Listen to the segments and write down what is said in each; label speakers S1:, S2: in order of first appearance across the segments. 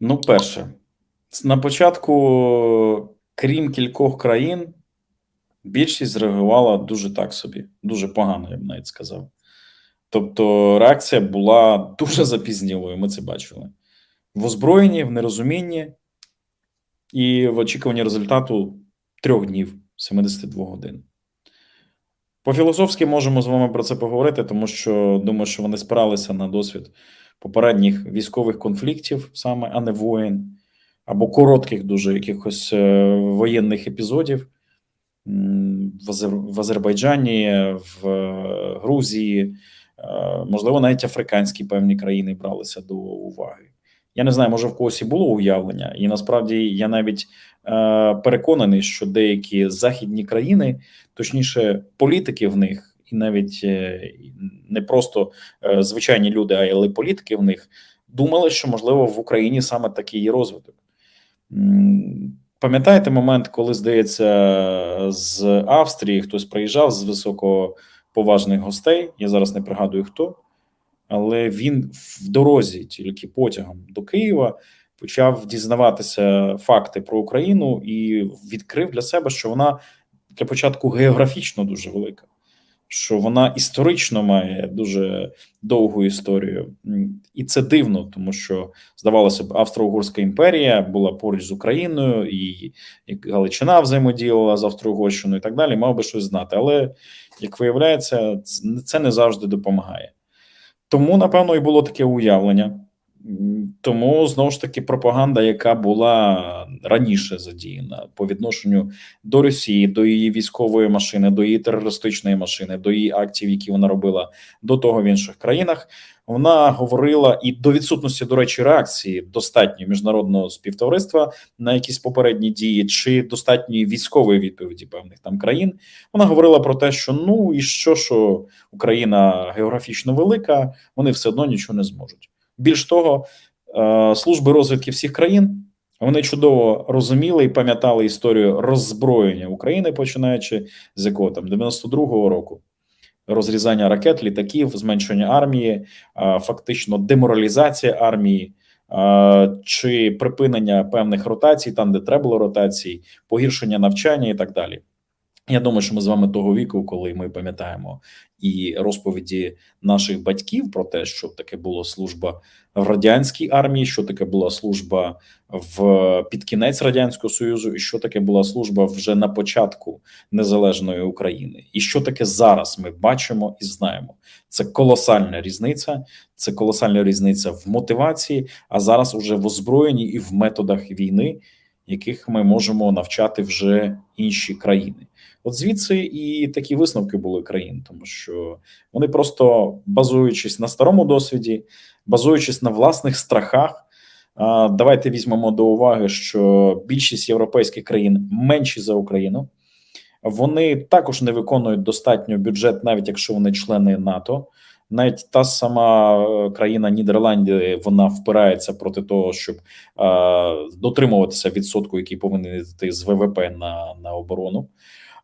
S1: Ну, перше, на початку, крім кількох країн, більшість зреагувала дуже так собі, дуже погано, я б навіть сказав. Тобто, реакція була дуже запізнілою, ми це бачили. В озброєнні, в нерозумінні і в очікуванні результату трьох днів 72 годин. По-філософськи можемо з вами про це поговорити, тому що думаю, що вони спиралися на досвід попередніх військових конфліктів, саме, а не воєн, або коротких дуже якихось е, воєнних епізодів в Азербайджані, в е, Грузії, е, можливо, навіть африканські певні країни бралися до уваги. Я не знаю, може в когось і було уявлення, і насправді я навіть е, переконаний, що деякі західні країни, точніше, політики в них, і навіть е, не просто е, звичайні люди, а й політики в них думали, що можливо в Україні саме такий є розвиток. Пам'ятаєте момент, коли здається, з Австрії хтось приїжджав з високоповажних гостей? Я зараз не пригадую хто, але він в дорозі, тільки потягом до Києва, почав дізнаватися факти про Україну і відкрив для себе, що вона для початку географічно дуже велика, що вона історично має дуже довгу історію, і це дивно, тому що здавалося б, Австро-Угорська імперія була поруч з Україною, і, Галичина взаємодіяла з Австро-Угорщиною і так далі. Мав би щось знати, але як виявляється, це не завжди допомагає. Тому, напевно, і було таке уявлення. Тому знову ж таки пропаганда, яка була раніше задіяна по відношенню до Росії, до її військової машини, до її терористичної машини, до її актів, які вона робила до того в інших країнах, вона говорила і до відсутності, до речі, реакції достатньої міжнародного співтовариства на якісь попередні дії, чи достатньої військової відповіді певних там країн. Вона говорила про те, що ну і що, що Україна географічно велика, вони все одно нічого не зможуть. Більш того, е, служби розвідки всіх країн вони чудово розуміли і пам'ятали історію роззброєння України, починаючи з якого там 92-го року. Розрізання ракет, літаків, зменшення армії, е, фактично деморалізація армії, е, чи припинення певних ротацій, там де треба було ротації, погіршення навчання і так далі. Я думаю, що ми з вами того віку, коли ми пам'ятаємо і розповіді наших батьків про те, що таке була служба в радянській армії, що таке була служба в під кінець радянського союзу, і що таке була служба вже на початку незалежної України, і що таке зараз ми бачимо і знаємо. Це колосальна різниця, це колосальна різниця в мотивації, а зараз уже в озброєнні і в методах війни, яких ми можемо навчати вже інші країни. От звідси і такі висновки були країн, тому що вони просто базуючись на старому досвіді, базуючись на власних страхах. Давайте візьмемо до уваги, що більшість європейських країн менші за Україну. Вони також не виконують достатньо бюджет, навіть якщо вони члени НАТО. Навіть та сама е, країна Нідерланди вона впирається проти того, щоб е, дотримуватися відсотку, який повинен йти з ВВП на, на оборону.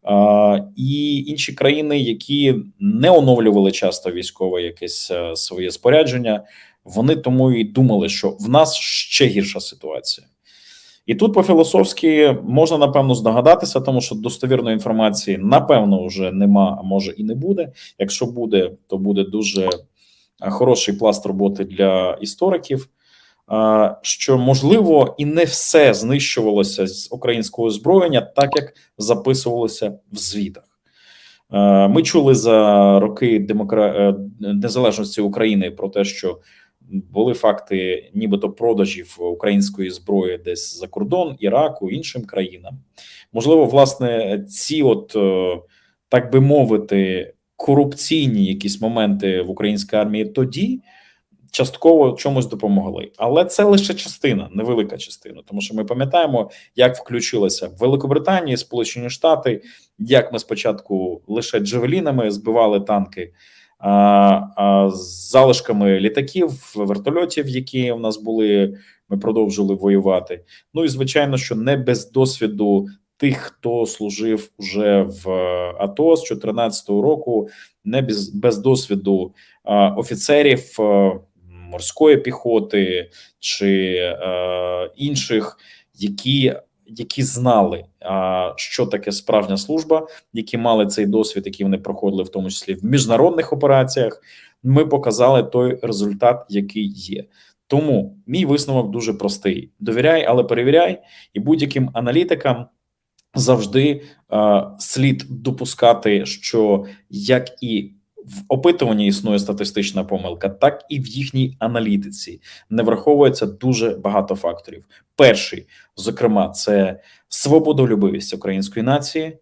S1: Е, і інші країни, які не оновлювали часто військове якесь е, своє спорядження, вони тому і думали, що в нас ще гірша ситуація. І тут по-філософськи можна напевно здогадатися, тому що достовірної інформації напевно вже нема, а може і не буде. Якщо буде, то буде дуже хороший пласт роботи для істориків. Що можливо і не все знищувалося з українського озброєння, так як записувалося в звітах. Е, Ми чули за роки демокра... е, незалежності України про те, що були факти, нібито продажів української зброї десь за кордон, Іраку, іншим країнам. Можливо, власне, ці, от е, так би мовити, корупційні якісь моменти в українській армії тоді частково чомусь допомогли, але це лише частина, невелика частина, тому що ми пам'ятаємо, як включилася Великобританія, Сполучені Штати, як ми спочатку лише джевелінами збивали танки. Залишками літаків, вертольотів, які у нас були, ми продовжили воювати. Ну і звичайно, що не без досвіду тих, хто служив уже в АТО з 2014 року, не без, без досвіду офіцерів. морської піхоти чи е, інших, які які знали, що таке справжня служба, які мали цей досвід, який вони проходили, в тому числі в міжнародних операціях. Ми показали той результат, який є. Тому мій висновок дуже простий: довіряй, але перевіряй, і будь-яким аналітикам завжди слід допускати, що як і в опитуванні існує статистична помилка, так і в їхній аналітиці не враховується дуже багато факторів. Перший, зокрема, це свободолюбивість української нації.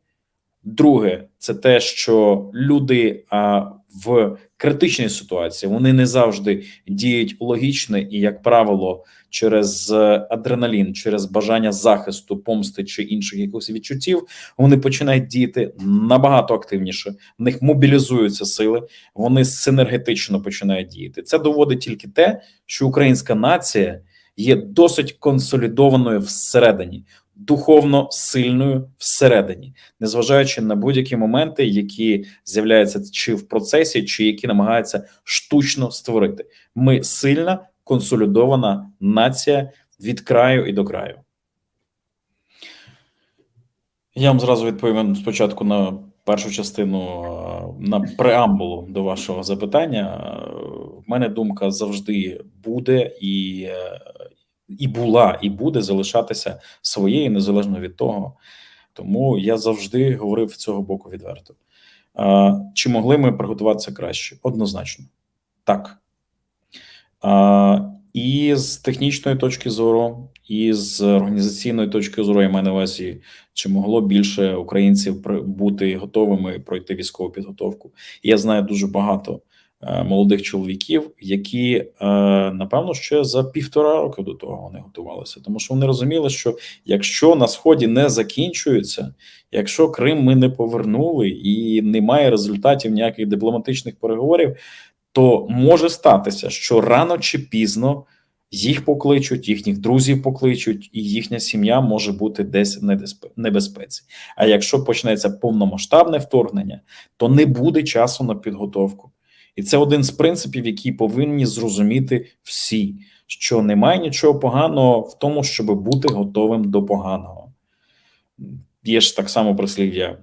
S1: Друге, це те, що люди а, в критичній ситуації вони не завжди діють логічно і, як правило, через е, адреналін, через бажання захисту, помсти чи інших якихось відчуттів, вони починають діяти набагато активніше. В них мобілізуються сили, вони синергетично починають діяти. Це доводить тільки те, що українська нація є досить консолідованою всередині. Духовно сильною всередині, незважаючи на будь-які моменти, які з'являються чи в процесі, чи які намагаються штучно створити. Ми сильна консолідована нація від краю і до краю. Я вам зразу відповім спочатку на першу частину на преамбулу до вашого запитання. В мене думка завжди буде і, е, і була, і буде залишатися своєю незалежно від того. Тому я завжди говорив цього боку відверто. Е, Чи могли ми приготуватися краще? Однозначно, так. А, І з технічної точки зору, і з організаційної точки зору, я маю на увазі, чи могло більше українців бути готовими пройти військову підготовку. Я знаю дуже багато молодих чоловіків, які е, напевно ще за півтора року до того вони готувалися, тому що вони розуміли, що якщо на сході не закінчується, якщо Крим ми не повернули і немає результатів ніяких дипломатичних переговорів, то може статися, що рано чи пізно їх покличуть, їхніх друзів покличуть, і їхня сім'я може бути десь в небезпеці. А якщо почнеться повномасштабне вторгнення, то не буде часу на підготовку. І це один з принципів, які повинні зрозуміти всі, що немає нічого поганого в тому, щоб бути готовим до поганого. Є ж так само прислів'я: е,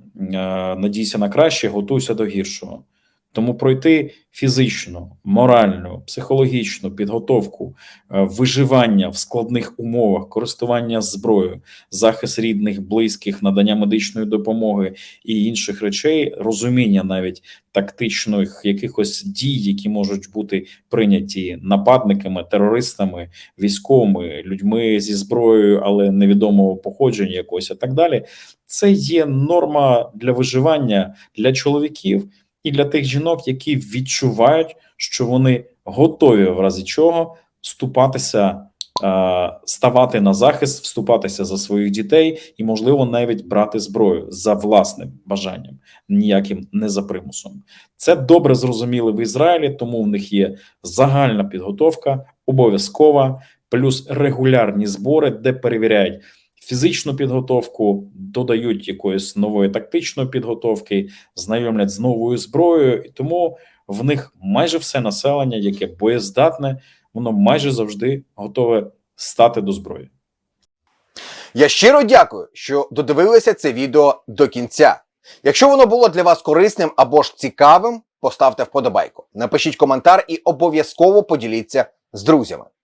S1: надійся на краще, готуйся до гіршого. Тому пройти фізичну, моральну, психологічну підготовку, е, виживання в складних умовах, користування зброєю, захист рідних, близьких, надання медичної допомоги і інших речей, розуміння навіть тактичних якихось дій, які можуть бути прийняті нападниками, терористами, військовими, людьми зі зброєю, але невідомого походження якогось і так далі. Це є норма для виживання для чоловіків і для тих жінок, які відчувають, що вони готові в разі чого вступатися, е, ставати на захист, вступатися за своїх дітей і, можливо, навіть брати зброю за власним бажанням, ніяким не за примусом. Це добре зрозуміли в Ізраїлі, тому в них є загальна підготовка, обов'язкова, плюс регулярні збори, де перевіряють. Фізичну підготовку додають якоїсь нової тактичної підготовки, знайомлять з новою зброєю, і тому в них майже все населення, яке боєздатне, воно майже завжди готове стати до зброї.
S2: Я щиро дякую, що додивилися це відео до кінця. Якщо воно було для вас корисним або ж цікавим, поставте вподобайку, напишіть коментар і обов'язково поділіться з друзями.